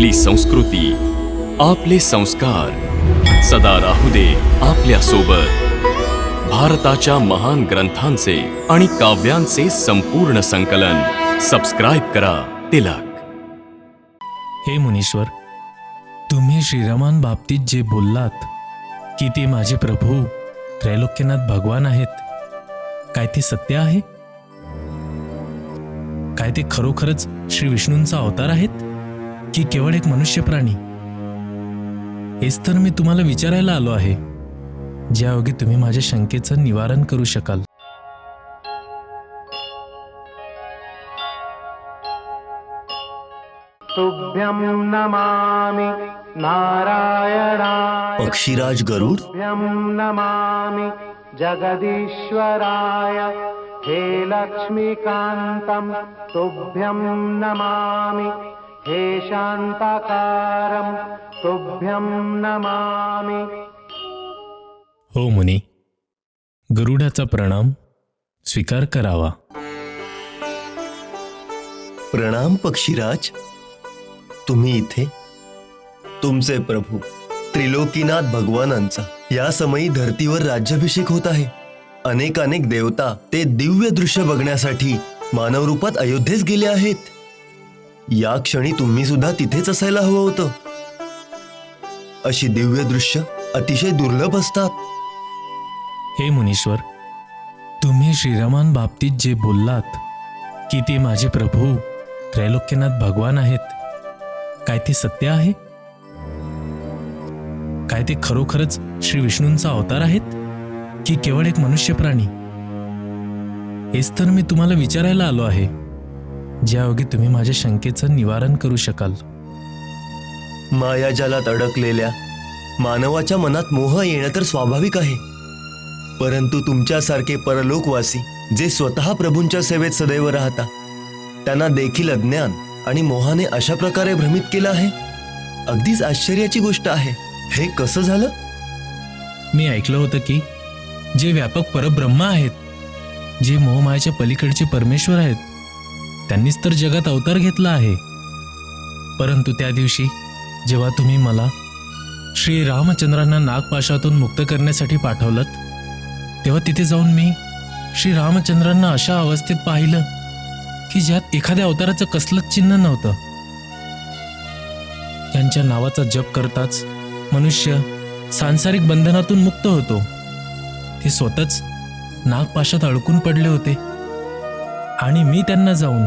आपली संस्कृती आपले संस्कार. सदा राहू दे आपल्यासोबत भारताच्या महान ग्रंथांचे आणि काव्यांचे संपूर्ण संकलन. सबस्क्राईब करा तिलक. हे मुनीश्वर तुम्ही श्रीरामान बाबतीत जे बोललात की ते माझे प्रभू त्रैलोक्यनाथ भगवान आहेत काय ते सत्य आहे? काय ते खरोखरच श्री विष्णूंचा अवतार आहेत? की केवळ एक मनुष्य प्राणी. हेच तर मी तुम्हाला विचारायला आलो आहे. ज्यायोगे तुम्ही माझ्या शंकेचं निवारण करू शकाल. तुभ्यं नमामि नारायणाय पक्षीराज गरुड? तुभ्यं नमामि जगदीश्वराय। हे लक्ष्मीकान्तं तुभ्यं नमामि हे शान्ताकारं तुभ्यं नमामि। हो मुनी गरुडाचा प्रणाम स्वीकार करावा. प्रणाम पक्षीराज तुम्ही इथे? तुमचे प्रभू त्रिलोकीनाथ भगवानांचा या समयी धर्तीवर राज्याभिषेक होत आहे. अनेक अनेक देवता ते दिव्य दृश्य बघण्यासाठी मानव रूपात अयोध्येस गेले आहेत. या क्षणी तुम्ही सुद्धा तिथेच असायला हवं होतं. अशी दिव्य दृश्य अतिशय दुर्लभ असतात. हे मुनीश्वर तुम्ही श्रीरामान बाबतीत जे बोललात की ते माझे प्रभू त्रैलोक्यनाथ भगवान आहेत काय ते सत्य आहे? काय ते खरोखरच श्री विष्णूंचा अवतार आहेत की केवळ एक मनुष्य प्राणी हेच तर मी तुम्हाला विचारायला आलो आहे. ज्यायोगे तुम्ही माझ्या शंकेचं निवारण करू शकाल. मायाजालात अडकलेल्या मानवाच्या मनात मोह येणं तर स्वाभाविक आहे. परंतु तुमच्यासारखे परलोकवासी जे स्वतः प्रभूंच्या सेवेत सदैव राहता त्यांना देखील अज्ञान आणि मोहाने अशा प्रकारे भ्रमित केलं आहे? अगदीच आश्चर्याची गोष्ट आहे. हे कसं झालं? मी ऐकलं होतं की जे व्यापक परब्रह्म आहेत जे मोहमायाच्या पलीकडचे परमेश्वर आहेत त्यांनीच तर जगात अवतार घेतला आहे. परंतु त्या दिवशी जेव्हा तुम्ही मला श्री रामचंद्रांना नागपाशातून मुक्त करण्यासाठी पाठवलं तेव्हा तिथे जाऊन मी श्री रामचंद्रांना अशा अवस्थेत पाहिलं की ज्यात एखाद्या अवताराचं कसलंच चिन्ह नव्हतं. त्यांच्या नावाचा जप करताच मनुष्य सांसारिक बंधनातून मुक्त होतो. ते स्वतःच नागपाशात अडकून पडले होते. आणि मी त्यांना जाऊन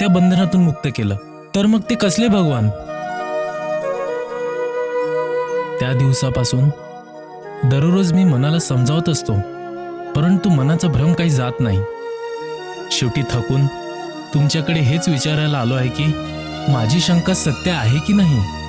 त्या बंधनातून मुक्त केलं. तर मग ते कसले भगवान? त्या दिवसापासून दररोज मी मनाला समजावत असतो परंतु मनाचा भ्रम काही जात नाही. शेवटी थकून तुमच्याकडे हेच विचारायला आलो आहे की माझी शंका सत्य आहे की नाही?